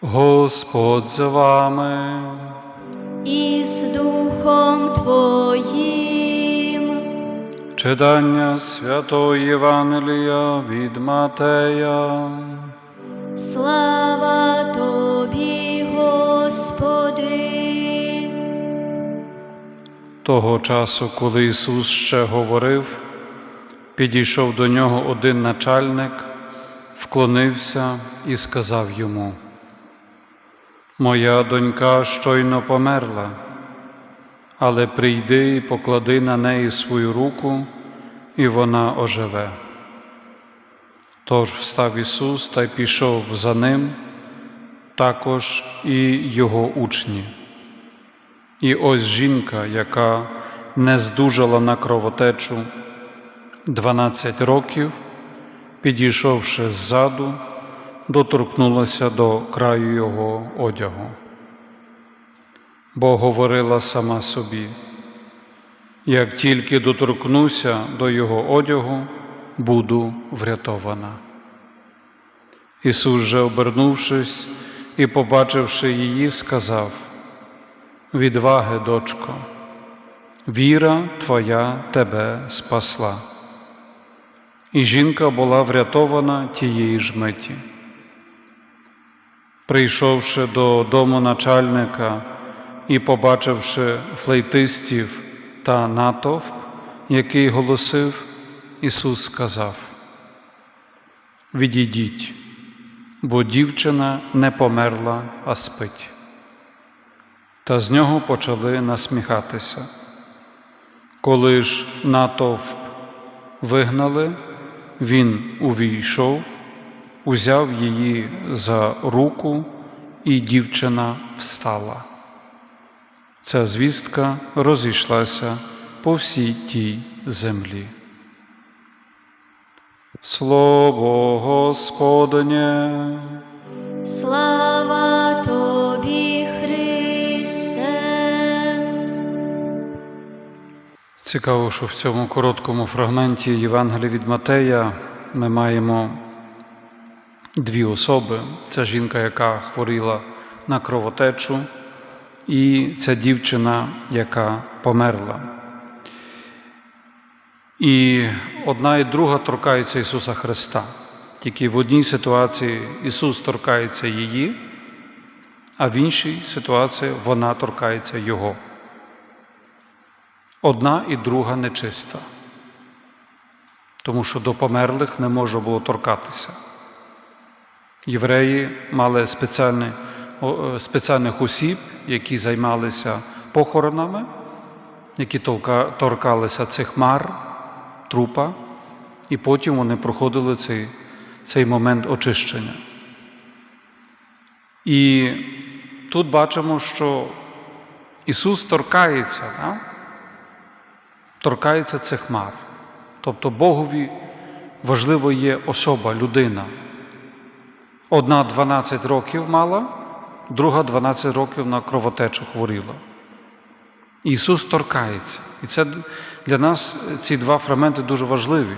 Господь з вами. і з Духом Твоїм. Читання святої Євангелія від Матея. Слава Тобі, Господи. Того часу, коли Ісус ще говорив, підійшов до нього один начальник, вклонився і сказав йому: Моя донька щойно померла, але прийди і поклади на неї свою руку, і вона оживе. Тож встав Ісус та й пішов за ним, також і його учні. І ось жінка, яка не здужала на кровотечу 12 років, підійшовши ззаду, доторкнулася до краю його одягу, бо говорила сама собі, як тільки доторкнуся до його одягу, буду врятована. Ісус же, обернувшись і побачивши її, сказав, Відваги, дочко, віра твоя тебе спасла. І жінка була врятована тієї ж миті. Прийшовши до дому начальника і побачивши флейтистів та натовп, який голосив, Ісус сказав: Відійдіть, бо дівчина не померла, а спить. Та з нього почали насміхатися. Коли ж натовп вигнали, він увійшов, узяв її за руку, і дівчина встала. Ця звістка розійшлася по всій тій землі. Слово Господнє. Слава Тобі, Христе. Цікаво, що в цьому короткому фрагменті Євангелія від Матея ми маємо дві особи: це жінка, яка хворіла на кровотечу, і ця дівчина, яка померла. І одна і друга торкаються Ісуса Христа. Тільки в одній ситуації Ісус торкається її, а в іншій ситуації вона торкається Його. Одна і друга нечиста, тому що до померлих не можна було торкатися. Євреї мали спеціальні, е, спеціальних осіб, які займалися похоронами, які торкалися цих мар, трупа, і потім вони проходили цей, цей момент очищення. І тут бачимо, що Ісус торкається. Да? торкається цих мар. Тобто Богові важливо є особа, людина. Одна 12 років мала, друга 12 років на кровотечу хворіла. Ісус торкається. І це для нас ці два фрагменти дуже важливі,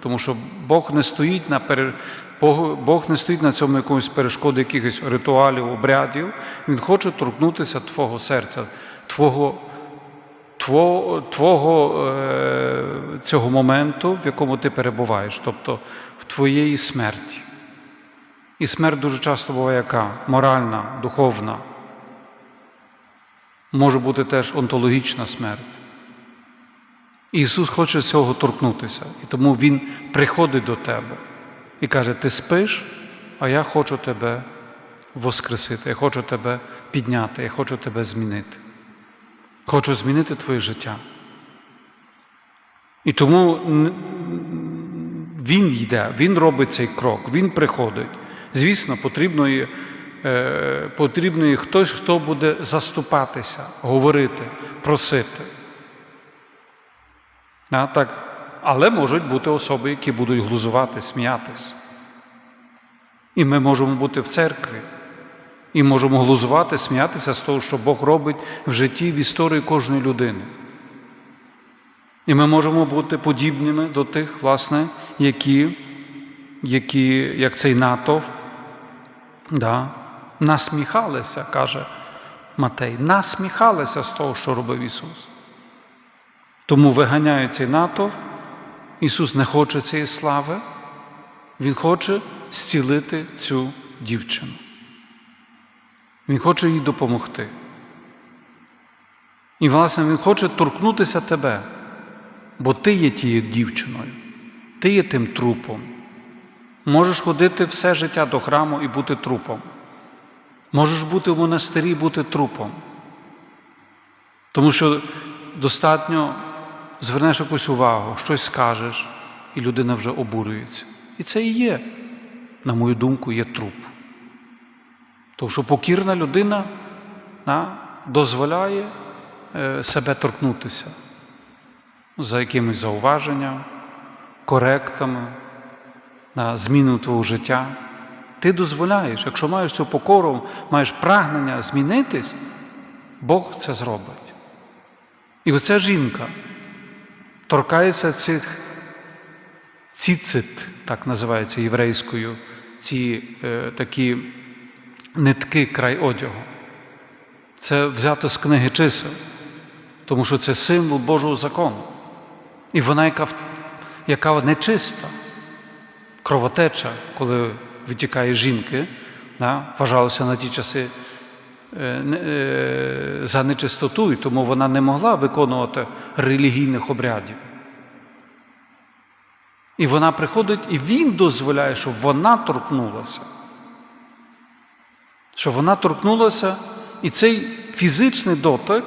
тому що Бог не стоїть на пере... Бог, Бог не стоїть на цьому якомусь перешкоди якихось ритуалів, обрядів. Він хоче торкнутися Твого серця, Твого Твого, твого е, цього моменту, в якому ти перебуваєш, тобто в твоєї смерті. І смерть дуже часто буває яка? Моральна, духовна. Може бути теж онтологічна смерть. Ісус хоче цього торкнутися. І тому Він приходить до тебе і каже: Ти спиш, а я хочу тебе воскресити, я хочу тебе підняти, я хочу тебе змінити. Хочу змінити твоє життя. І тому він йде, він робить цей крок, він приходить. Звісно, потрібно е, потрібно є хтось, хто буде заступатися, говорити, просити. А, так. Але можуть бути особи, які будуть глузувати, сміятись. І ми можемо бути в церкві. І можемо глузувати, сміятися з того, що Бог робить в житті, в історії кожної людини. І ми можемо бути подібними до тих, власне, які, які як цей натовп, да, насміхалися, каже Матей, насміхалися з того, що робив Ісус. Тому виганяють цей натовп. Ісус не хоче цієї слави, Він хоче зцілити цю дівчину. Він хоче їй допомогти. І, власне, Він хоче торкнутися тебе, бо ти є тією дівчиною, ти є тим трупом. Можеш ходити все життя до храму і бути трупом. Можеш бути в монастирі і бути трупом. Тому що достатньо звернеш якусь увагу, щось скажеш, і людина вже обурюється. І це і є, на мою думку, є труп. Тому що покірна людина да, дозволяє е, себе торкнутися за якимись зауваженням, коректами, на зміну твого життя. Ти дозволяєш, якщо маєш цю покору, маєш прагнення змінитись, Бог це зробить. І оця жінка торкається цих ціцит, так називається єврейською, ці е, такі нитки край одягу. Це взято з книги чисел, тому що це символ Божого закону. І вона, яка, яка нечиста, кровотеча, коли витікає жінки, да, вважалося на ті часи е, е, за нечистоту, і тому вона не могла виконувати релігійних обрядів. І вона приходить, і він дозволяє, щоб вона торкнулася. Щоб вона торкнулася, і цей фізичний дотик,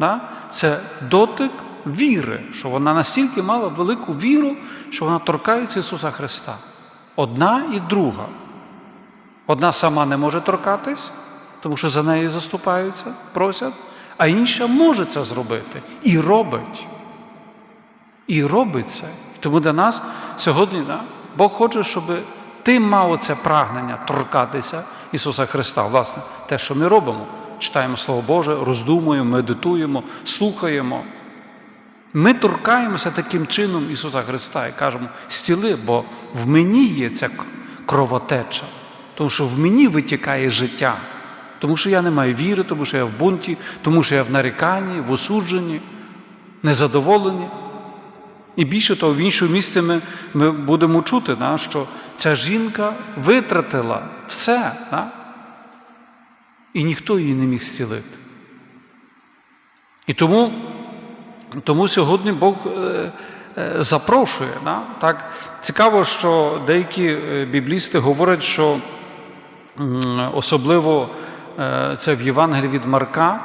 да, це дотик віри, що вона настільки мала велику віру, що вона торкається Ісуса Христа. Одна і друга. Одна сама не може торкатись, тому що за неї заступаються, просять, а інша може це зробити і робить. І робить це. Тому для нас сьогодні Бог хоче, щоб ти мав це прагнення торкатися Ісуса Христа. Власне, те, що ми робимо. Читаємо Слово Боже, роздумуємо, медитуємо, слухаємо. Ми торкаємося таким чином Ісуса Христа і кажемо, стіли, бо в мені є ця кровотеча, тому що в мені витікає життя, тому що я не маю віри, тому що я в бунті, тому що я в наріканні, в осудженні, незадоволенні. І більше того, в іншому місці ми, ми будемо чути, да, що ця жінка витратила все, да, і ніхто її не міг зцілити. І тому, тому сьогодні Бог е, е, запрошує. Да? Так, цікаво, що деякі е, біблісти говорять, що особливо це в Євангелії від Марка.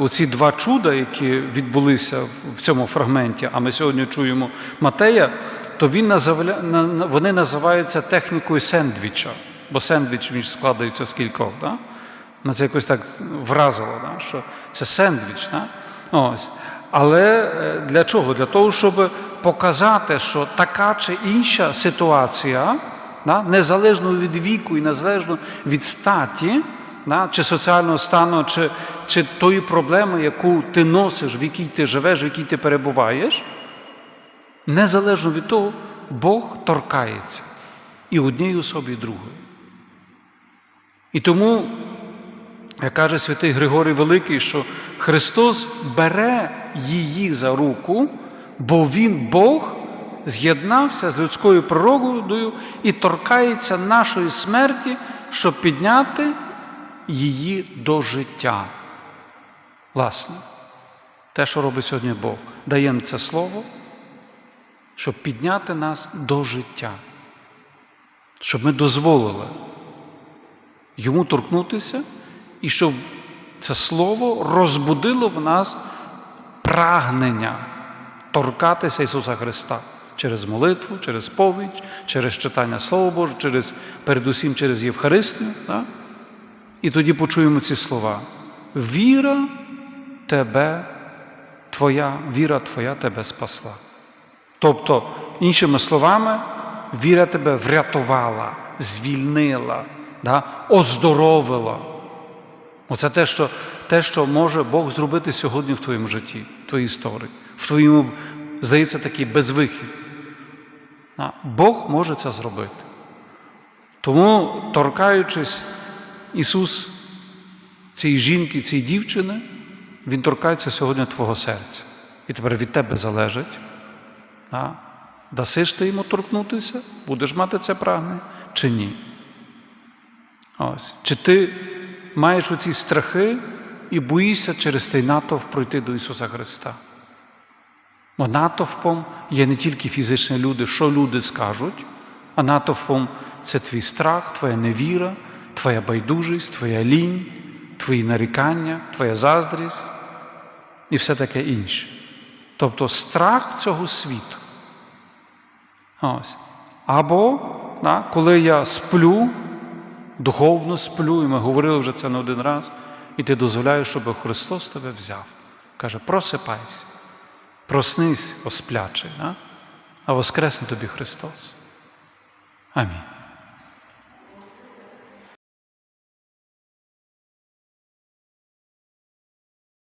Оці два чуда, які відбулися в цьому фрагменті, а ми сьогодні чуємо Матея, то він називля, на- на- вони називаються технікою сендвіча, бо сендвіч він складається з кількох. Да? Мене це якось так вразило, да? що це сендвіч. Да? Ось. Але е, для чого? Для того, щоб показати, що така чи інша ситуація, да? незалежно від віку і незалежно від статі, да? чи соціального стану, чи, чи тої проблеми, яку ти носиш, в якій ти живеш, в якій ти перебуваєш, незалежно від того, Бог торкається і однієї особи, і другої. І тому, як каже святий Григорій Великий, що Христос бере її за руку, бо Він Бог з'єднався з людською природою і торкається нашої смерті, щоб підняти її до життя. Власне, те, що робить сьогодні Бог, дає нам це слово, щоб підняти нас до життя, щоб ми дозволили йому торкнутися, і щоб це слово розбудило в нас прагнення торкатися Ісуса Христа через молитву, через сповідь, через читання Слова Боже, через, передусім через Євхаристію. Так? І тоді почуємо ці слова. Віра тебе, твоя, віра твоя тебе спасла. Тобто, іншими словами, віра тебе врятувала, звільнила, да? оздоровила. Оце те що, те, що може Бог зробити сьогодні в твоєму житті, в твоїй історії, в твоєму, здається, такий безвихід. Бог може це зробити. Тому, торкаючись Ісус цієї жінки, цієї дівчини, Він торкається сьогодні твого серця. І тепер від тебе залежить. Дасиш ти йому торкнутися, будеш мати це прагнення чи ні? Ось. Чи ти маєш оці страхи і боїшся через цей натовп пройти до Ісуса Христа? Бо натовпом є не тільки фізичні люди, що люди скажуть, а натовпом це твій страх, твоя невіра, твоя байдужість, твоя лінь, твої нарікання, твоя заздрість і все таке інше. Тобто страх цього світу. Ось. Або да, коли я сплю, духовно сплю, і ми говорили вже це не один раз, і ти дозволяєш, щоб Христос тебе взяв. Каже, просипайся, проснись, осплячий, а воскресне тобі Христос. Амінь.